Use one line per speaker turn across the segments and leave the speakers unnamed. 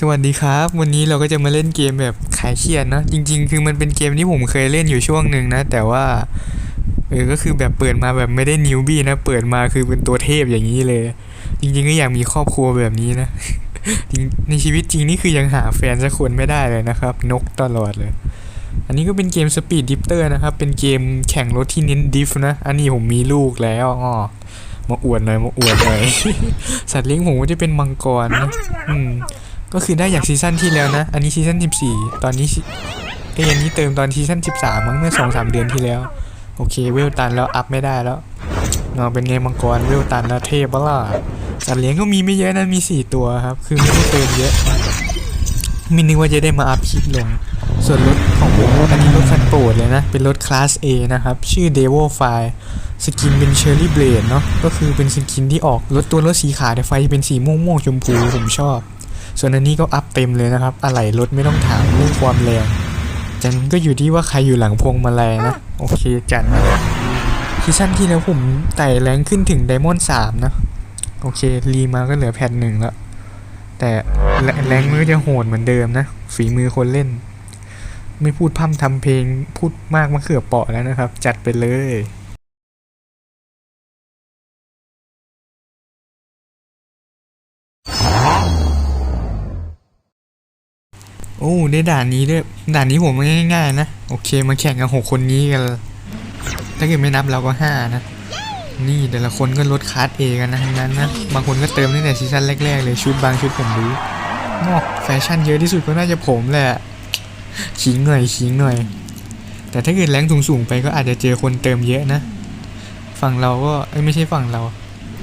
สวัสดีครับ วันนี้เราก็จะมาเล่นเกมแบบขายเครียดนะจริง ๆ คือมันเป็นเกมที่ผมเคยเล่นอยู่ช่วงหนึ่งนะ แต่ว่าเออก็คือแบบเปิดมาแบบไม่ได้นิวบี้นะ เปิดมาคือเป็นตัวเทพอย่างนี้เลย จริง ๆ ก็อยากมีครอบครัวแบบนี้นะจริงในชีวิตจริงนี่คือยังหาแฟนสักคนไม่ได้เลยนะครับ นกตลอดเลย อันนี้ก็เป็นเกมสปีดดิฟเตอร์นะครับ เป็นเกมแข่งรถที่เน้นดิฟนะ อันนี้ผมมีลูกแล้วอ๋อมาอวดหน่อยมาอวดหน่อยสัตว์เลี้ยงผมก็จะเป็นมังกรนะอืม ก็คือได้จากซีซั่นที่แล้วนะ อันนี้ซีซั่น14 ตอนนี้เอ้ยอันนี้เติมตอนซีซั่น13 มั้งเมื่อ2 3 เดือนที่แล้ว โอเคเวลตันแล้วอัพไม่ได้แล้วเนาเป็นไงมังกรเวลตันแล้วเทพปะล่ะสัตว์เลี้ยงก็มีไม่เยอะนะมี 4 ตัวครับ คือไม่ได้เติมเยอะมินึกว่าจะได้มาอัพคลิปลง ส่วนรถของผมอันนี้รถคันโปรดเลยนะ เป็นรถคลาส A นะครับ ชื่อ d e v o f i สกินเป็นเชอร์รี่เบลดเนาะก็คือเป็นสกินที่ออกรถตัวรถสีขาวแต่ไฟเป็นสีม่วงๆชมพูผมชอบ ส่วนอันนี้ก็อัพเต็มเลยนะครับอะไหล่รถไม่ต้องถามเรื่องความแรงจันก็อยู่ที่ว่าใครอยู่หลังพวงมาลัยนะ โอเคจันะซีซั่นที่แล้วผมไต่แรงขึ้นถึงไดมอนด์สามนะ โอเค รีมาก็เหลือแพทหนึ่งแล้ว แต่แรแรงมือจะโหดเหมือนเดิมนะ ฝีมือคนเล่น ไม่พูดพร่ำทำเพลง พูดมากมะเขือเปาะแล้วนะครับ จัดไปเลย อ้ได้ด่านนี้ด้วย ด่านนี้ผมง่ายๆนะ โอเค มาแข่งกับหกคนนี้กัน ถ้าเกิดไม่นับเราก็ห้านะ นี่แต่ละคนก็ลดคลาสเอกันนะทั้งนั้นนะ บางคนก็เติมตั้งแต่ซีซั่นแรกๆเลยชุดบางชุดผมรู้นอกแฟชั่นเยอะที่สุดก็น่าจะผมแหละขิงหน่อยขิงหน่อย แต่ถ้าเกิดแรงสูงๆไปก็อาจจะเจอคนเติมเยอะนะ ฝั่งเราก็ไม่ใช่ฝั่งเรา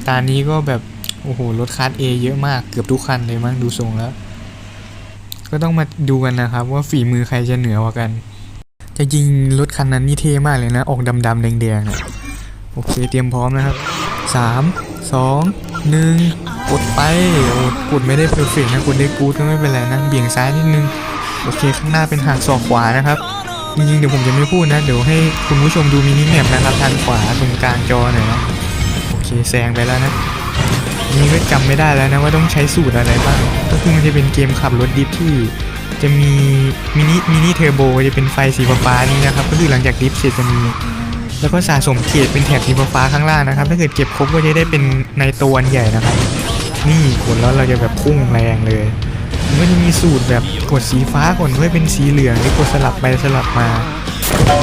ตานี้ก็แบบ โอ้โหลดคลาสเอเยอะมากเกือบทุกคันเลยมั้งดูทรงแล้ว ก็ต้องมาดูกันนะครับ ว่าฝีมือใครจะเหนือกว่ากัน จะยิงรถคันนั้นนี่เท่มากเลยนะ ออกดำๆแดงๆอะโอเคเตรียมพร้อมนะครับสามสองหนึ่งกดไปโอ้กดไม่ได้เพอร์เฟกนะกดได้กูดก็ไม่เป็นไรนะ เบี่ยงซ้ายนิดนึง โอเคข้างหน้าเป็นหักศอกขวานะครับจริงๆเดี๋ยวผมจะไม่พูดนะ เดี๋ยวให้คุณผู้ชมดูมินิแมปนะครับทางขวาตรงกลางจอหน่อยนะโอเคแซงไปแล้วนะ นี่ก็จำไม่ได้แล้วนะว่าต้องใช้สูตรอะไรบ้าง ก็คือมันจะเป็นเกมขับรถดิฟที่ จะมีมินิมินิเทอร์โบจะเป็นไฟสีฟ้านี่นะครับ ก็คือหลังจากดิฟเสร็จจะมี แล้วก็สะสมเกียรติเป็นแถบสีฟ้าข้างล่างนะครับ ถ้าเกิดเก็บครบก็จะได้เป็นในตัวอันใหญ่นะครับ นี่กดแล้วเราจะแบบพุ่งแรงเลยมันก็จะมีสูตรแบบกดสีฟ้าก่อนเพื่อเป็นสีเหลืองหรือกดสลับไปสลับมา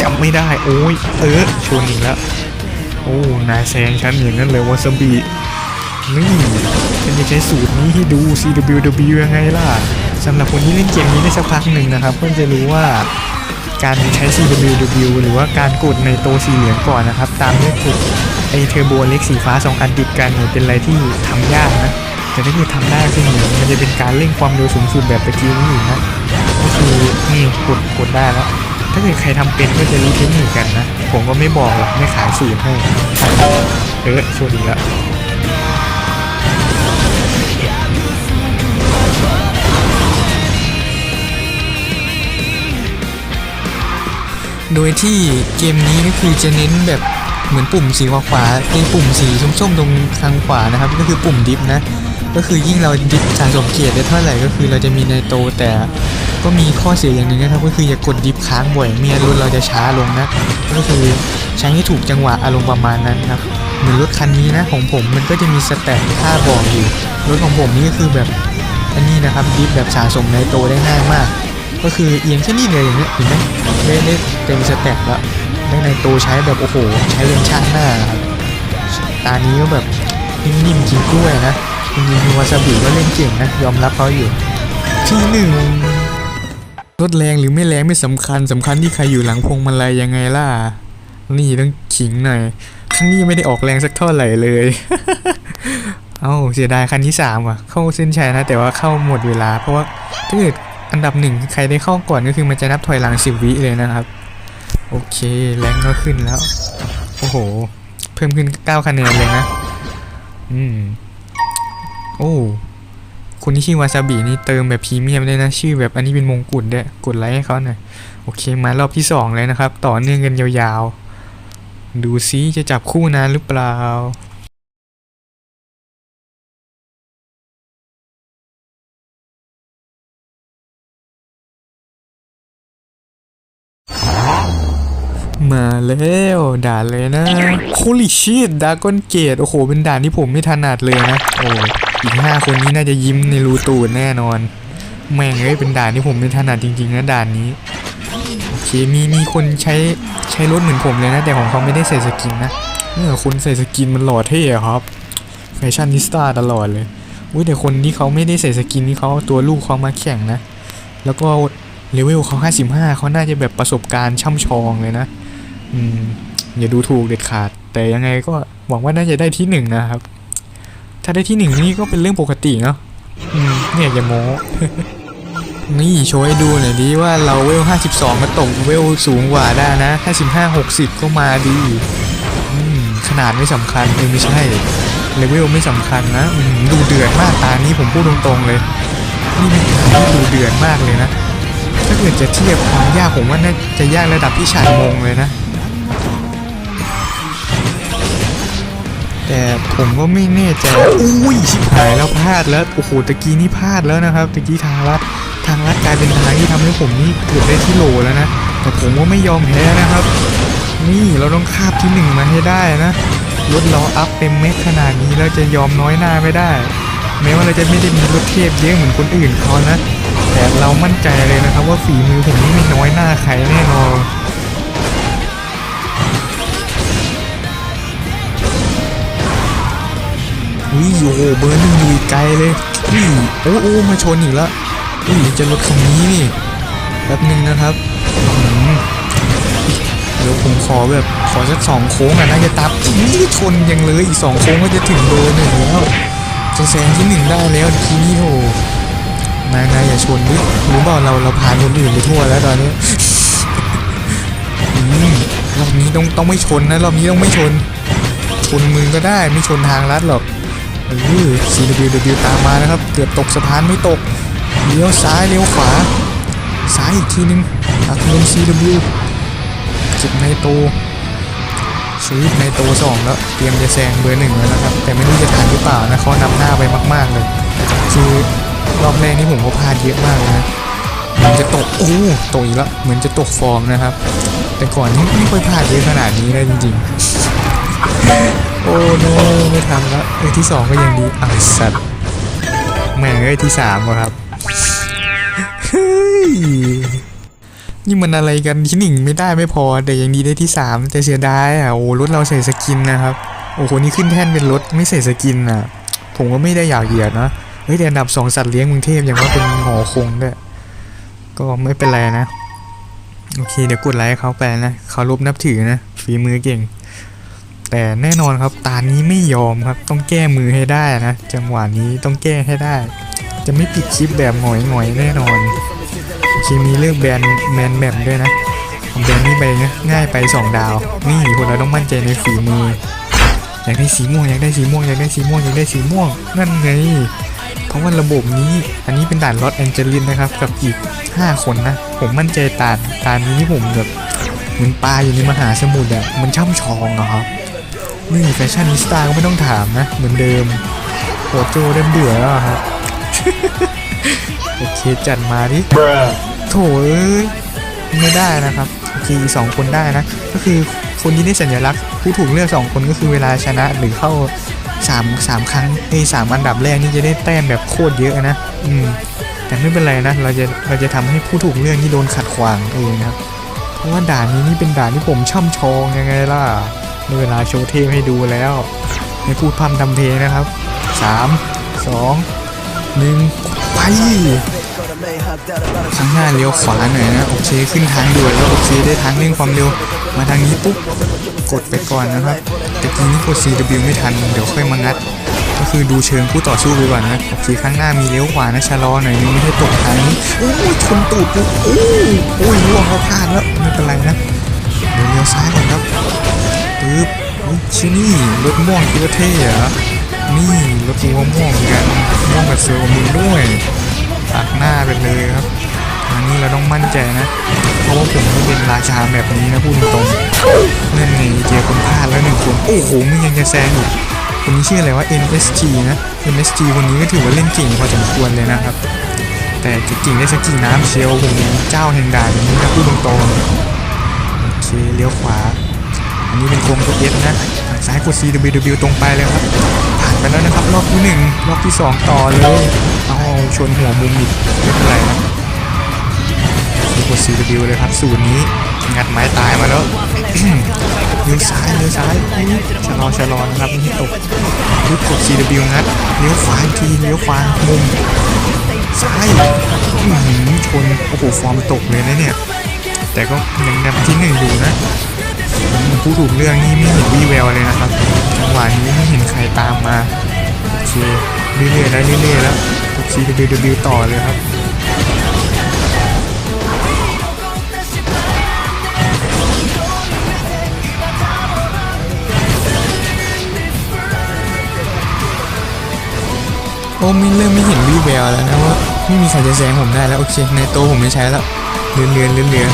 จำไม่ได้โอ้ยเออชนอีกแล้วโอ้นายแซงฉันอย่างนั้นเลยวาซาบิ นี่ฉันจะใช้สูตรนี้ให้ดู CWW ยังไงล่ะสำหรับคนที่เล่นเกมนี้ได้สักพักหนึ่งนะครับก็จะรู้ว่าการใช้ CWW หรือว่าการกดในโตสีเหลืองก่อนนะครับ ตามด้วยกดไอเทอร์โบเล็กสีฟ้าสองอันติดกันเนี่ยเป็นอะไรที่ทำยากนะ แต่ถ้าคือทำได้คือเหมือนมันจะเป็นการเร่งความเร็วสูงสุดแบบตะกี้นี้อยู่นะก็คือนี่กดกดได้แล้วถ้าเกิดใครทำเป็นก็จะรู้เทคนิคกันนะ ผมก็ไม่บอกหรอกไม่ขายสูตรให้ เออสวัสดีละ ดยที่เกมนี้ก็คือจะเน้นแบบเหมือนปุ่มสีขวาๆไอ้ปุ่มสีส้มๆตรงทางขวานะครับ ก็คือปุ่มดิฟนะ ก็คือยิ่งเราดิฟสะสมเกียรติได้เท่าไหร่ก็คือเราจะมีในโตแต่ก็มีข้อเสียอย่างหนึ่งนะครับ ก็คืออย่ากดดิฟค้างบ่อยเมียนรถเราจะช้าลงนะ ก็คือใช้ให้ถูกจังหวะอารมณ์ประมาณนั้นครับเหมือนรถคันนี้นะของผมมันก็จะมีสแตทค่าบอกอยู่รถของผมนี่ก็คือแบบอันนี้นะครับดิฟแบบสะสมในโตได้ง่ายมาก ก็คือเอียงแค่นี้เลยอย่างเงี้ยเห็นไหมได้ได้เต็มสเต็ปแล้วได้ในตัวใช้แบบโอ้โห ใช้เลนช่างหน้าครับตานี้ก็แบบนิ่มๆกินกล้วยนะจริงๆวาซาบิก็เล่นเก่งนะ ยอมรับเขาอยู่ ที่หนึ่งรถแรงหรือไม่แรงไม่สำคัญสำคัญที่ใครอยู่หลังพวงมาลัยยังไงล่ะ นี่ต้องขิงหน่อยครั้งนี้ไม่ได้ออกแรงสักเท่าไหร่เลย เอ้าเสียดายคันที่สามว่ะ เข้าเส้นชัยนะ แต่ว่าเข้าหมดเวลา เพราะว่าถ้าเกิด อันดับหนึ่งใครได้เข้าก่อนก็คือมันจะนับถอยหลังสิบวิเลยนะครับ โอเคแรงก็ขึ้นแล้ว โอ้โห เพิ่มขึ้นเก้าคะแนนเลยนะ อืม โอ้คนที่ชื่อวาซาบินี่เติมแบบพรีเมียมเลยนะ ชื่อแบบอันนี้เป็นมงกุฎด้วยกดไลค์ให้เขาหน่อยโอเคมารอบที่สองเลยนะครับ ต่อเนื่องกันยาวๆ ดูซิจะจับคู่นานหรือเปล่า มาแล้วด่านเลยนะ Holy shit ดากอนเกตโอ้โห เป็นด่านที่ผมไม่ถนัดเลยนะ โอ้อีกห้าคนนี้น่าจะยิ้มในรูตูดแน่นอน แม่งเอ้ยเป็นด่านที่ผมไม่ถนัดจริงๆนะด่านนี้โอเคมีมีคนใช้ใช้รถเหมือนผมเลยนะ แต่ของเขาไม่ได้ใส่สกินนะเมื่อคนใส่สกินมันหล่อเท่ครับแฟชั่นนิสตาตลอดเลยอุ้ยแต่คนที่เขาไม่ได้ใส่สกินนี่เขาเอาตัวลูกเขามาแข่งนะ แล้วก็เลเวลเขา 55 เขาน่าจะแบบประสบการณ์ช่ำชองเลยนะ อืมอย่าดูถูกเด็ดขาด แต่ยังไงก็หวังว่าน่าจะได้ที่หนึ่งนะครับ ถ้าได้ที่หนึ่งนี่ก็เป็นเรื่องปกติเนาะอืมเนี่ยอย่าโม้นี่โชว์ให้ดูหน่อยดิว่าเราเวล 52 ก็ตกเวลสูงกว่าได้นะ 55 60 ก็มาดีอืมขนาดไม่สำคัญเออไม่ใช่ เลเวลไม่สำคัญนะอืมดูเดือดมากตานี้ผมพูดตรงๆเลย นี่เป็นตาที่ดูเดือดมากเลยนะ ถ้าเกิดจะเทียบความยากผมว่าน่าจะยากระดับพี่ชายมงเลยนะ แต่ผมก็ไม่แน่ใจอุ้ยชิบหายแล้วพลาดแล้วโอ้โหตะกี้นี่พลาดแล้วนะครับตะกี้ทางลัดทางลัดกลายเป็นทางที่ทำให้ผมนี่เกือบได้ที่โหลแล้วนะแต่ผมก็ไม่ยอมแพ้นะครับ นี่เราต้องคาบที่หนึ่งมาให้ได้นะรถเราอัพเต็มเม็ดขนาดนี้แล้วจะยอมน้อยหน้าไม่ได้ แม้ว่าเราจะไม่ได้มีรถเทพเยอะเหมือนคนอื่นเขานะแต่เรามั่นใจเลยนะครับ ว่าฝีมือผมนี่ไม่น้อยหน้าใครแน่นอน อุ้ยโอ้โหเบอร์หนึ่งอยู่ไกลเลยอุ้ยโอ้โอ้มาชนอีกแล้วอุ้ยจะรถคันนี้นี่แป๊บหนึงนะครับเดี๋ยวผมขอแบบขอสักสองโค้งอะน่าจะตับนี่ชนยังเลยอีกสองโค้งก็จะถึงเบอร์หนึ่งแล้วจะแซงที่หนึ่งได้แล้วทีนี้โหนายนายอย่าชนดิรู้เปล่าเราเราผ่านคนอื่นไปทั่วแล้วตอนนี้อืมรอบนี้ต้องต้องไม่ชนนะรอบนี้ต้องไม่ชนชนมึงก็ได้ไม่ชนทางลัดหรอก เออ CWW ตามมานะครับ เกือบตกสะพานไม่ตกเลี้ยวซ้ายเลี้ยวขวา ซ้ายอีกทีนึงอักลง CW เก็บในโตชีวในโตสองแล้ว เตรียมจะแซงเบอร์หนึ่งแล้วนะครับ แต่ไม่รู้จะทันหรือเปล่านะเขานำหน้าไปมาก ๆ เลย คือรอบแรกนี่ผมก็พลาดเยอะมากนะเหมันจะตกโอ้ตกอีกแล้วเหมือนจะตกฟอร์มนะครับ แต่ก่อนนี่ไม่ค่อยพลาดเยอะขนาดนี้นะจริง ๆ โอ้โนไม่ทำแล้วเอ้ยที่สองก็ยังดีอ้าวสัตว์แม่งเอ้ยที่สามวะครับเฮ้ยนี่มันอะไรกันที่หนึ่งไม่ได้ไม่พอ แต่ยังดีได้ที่สามแต่เสียดายอะโอ้รถเราใส่สกินนะครับโอ้โหนี่ขึ้นแท่นเป็นรถไม่ใส่สกินอะ ผมก็ไม่ได้อยากเหยียดนะเฮ้ยแต่อันดับสองสัตว์เลี้ยงกรุงเทพอย่างว่าเป็นหอคงด้วยก็ไม่เป็นไรนะ โอเคเดี๋ยวกดไลค์ให้เขาไปนะเขารบนับถือนะฝีมือเก่ง แต่แน่นอนครับตานี้ไม่ยอมครับ ต้องแก้มือให้ได้นะจังหวะนี้ต้องแก้ให้ได้ จะไม่ปิดคลิปแบบหงอยหงอยๆแน่นอนโอเคมีเลือกแบนแมนแมมด้วยนะแบนนี้ไปนะง่ายไปสองดาว นี่คนเราต้องมั่นใจในฝีมืออยากได้สีม่วงอยากได้สีม่วงอยากได้สีม่วงอยากได้สีม่วงนั่นไงเพราะว่าระบบนี้อันนี้เป็นด่านลอสแองเจลิสนะครับกับอีก 5 คนนะ ผมมั่นใจตานตานนี้ผมแบบเหมือนปลาอยู่ในมหาสมุทรอะมันช่ำชองอะครับ นี่แฟชั่นนิสต้าก็ไม่ต้องถามนะ เหมือนเดิมโหโจเริ่มเบื่อแล้วครับโอเคจัดมาดิโถเอ้ยไม่ได้นะครับโอเคอีสองคนได้นะ ก็คือคนที่ได้สัญลักษณ์ผู้ถูกเลือกสองคนก็คือเวลาชนะหรือเข้าสามสามครั้งเอ้สามอันดับแรกนี่จะได้แต้มแบบโคตรเยอะนะ อืม แต่ไม่เป็นไรนะ เราจะเราจะทำให้ผู้ถูกเลือกนี่โดนขัดขวางเองครับ เพราะว่าด่านนี้นี่เป็นด่านที่ผมช่ำชองยังไงล่ะ ในเวลาโชว์เทพให้ดูแล้วไม่พูดพร่ำทำเพลงนะครับสามสองหนึ่งไปข้างหน้าเลี้ยวขวาหน่อยนะโอเคขึ้นทางด่วนแล้วโอเคได้ทางเร่งความเร็ว มาทางนี้ปุ๊บกดไปก่อนนะครับแต่กี้นี้กด CW ไม่ทันเดี๋ยวค่อยมางัด ก็คือดูเชิงคู่ต่อสู้ไปก่อนนะโอเคข้างหน้ามีเลี้ยวขวานะชะลอหน่อยนึงไม่ให้ตกทางนี้โอ้ยชนตูดกูโอ้ยโอ้ยล่วงเขาพลาดแล้วไม่เป็นไรนะเดี๋ยวเลี้ยวซ้ายก่อนครับ ปึ๊บโอ้ยชินี่รถม่วงเยอะเท่เหรอนี่รถม่วงม่วงกันม่วงกับเสือกับมือด้วยตัดหน้าไปเลยครับอันนี้เราต้องมั่นใจนะ เพราะว่าผมไม่เป็นราชาแบบนี้นะพูดตรงๆนั่นไงเจอคนพลาดแล้วหนึ่งคนโอ้โหมึงยังจะแซงอีกคนนี้ชื่ออะไรว่า NSG นะ NSG คนนี้ก็ถือว่าเล่นเก่งพอสมควรเลยนะครับ แต่จะเก่งได้สักกี่น้ำเชียวผมเจ้าแห่งด่านนี้นะพูดตรงๆโอเคเลี้ยวขวา อันนี้เป็นโค้งกดเอสนะทางซ้ายกด C W W ตรงไปเลยครับ ผ่านไปแล้วนะครับ รอบที่หนึ่งรอบที่สองต่อเลย เอาชนหัวมุมอีกไม่เป็นไรนะนี่กด C W เลยครับสูตรนี้งัดไม้ตายมาแล้วเลี้ยวซ้ายเลี้ยวซ้ายชะลอชะลอนะครับไม่ตกรีบกด C W งัดเลี้ยวขวาทีเลี้ยวขวามุมซ้ายหือชนโอ้โหฟอร์มตกเลยนะเนี่ย แต่ก็ยังนำที่หนึ่งอยู่นะ ผู้ถูกเรื่องนี่ไม่เห็นวี่แววเลยนะครับจังหวะนี้ไม่เห็นใครตามมาโอเคเรื่อยๆแล้วเรื่อยๆแล้วกด CWW ต่อเลยครับโอ้ไม่เริ่มไม่เห็นวี่แววแล้วนะว่าไม่มีใครจะแซงผมได้แล้ว โอเค ในโตผมไม่ใช้แล้วเลือนเลือนเลือนเลือน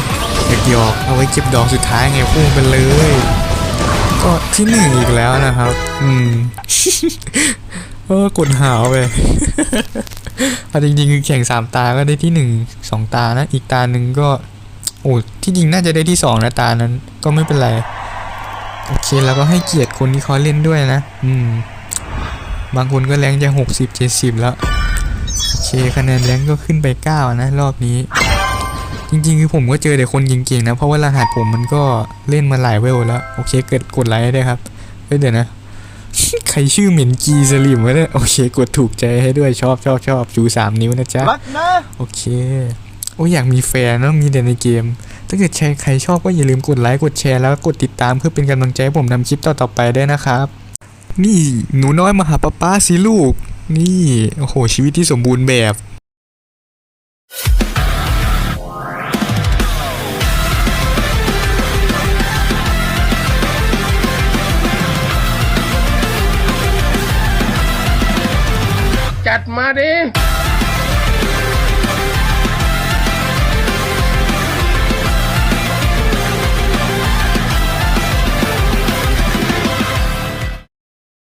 เด็กหยอกเอาไว้เก็บดอกสุดท้ายไงพุ่งไปเลย ก็ที่หนึ่งอีกแล้วนะครับ อืมเออกดหาวไปเอาจริงๆคือแข่งสามตาก็ได้ที่หนึ่งสองตานะ อีกตาหนึ่งก็ โอ้ที่จริงน่าจะได้ที่สองนะตานั้น ก็ไม่เป็นไร โอเคแล้วก็ให้เกียรติคนที่เขาเล่นด้วยนะ อืม บางคนก็แรงจะหกสิบเจ็ดสิบแล้ว โอเคคะแนนแรงก็ขึ้นไปเก้านะ รอบนี้ ริงๆ คือผมก็เจอแต่คนเก่งๆนะ เพราะว่ารหัสผมมันก็เล่นมาหลายเวลแล้ว โอเค เกิดกดไลค์ได้วยครับเฮ้ยเดี๋ยวนะ ใครชื่อเหม็นกีสลิมวะเนี่ยโอเค กดถูกใจให้ด้วยชอบชอบชอบชูสามนิ้วนะจ๊ะ
รักนะ
โอเคโอ้ยอยากมีแฟนเนอะมีแต่ในเกม ถ้าเกิดใครใครชอบก็อย่าลืมกดไลค์กดแชร์แล้วก็กดติดตามเพื่อเป็นกำลังใจให้ผมทำคลิปต่อๆไปได้วยนะครับ นี่หนูน้อยมาหาป้าป้าสิลูก นี่โอ้โหชีวิตที่สมบูรณ์แบบ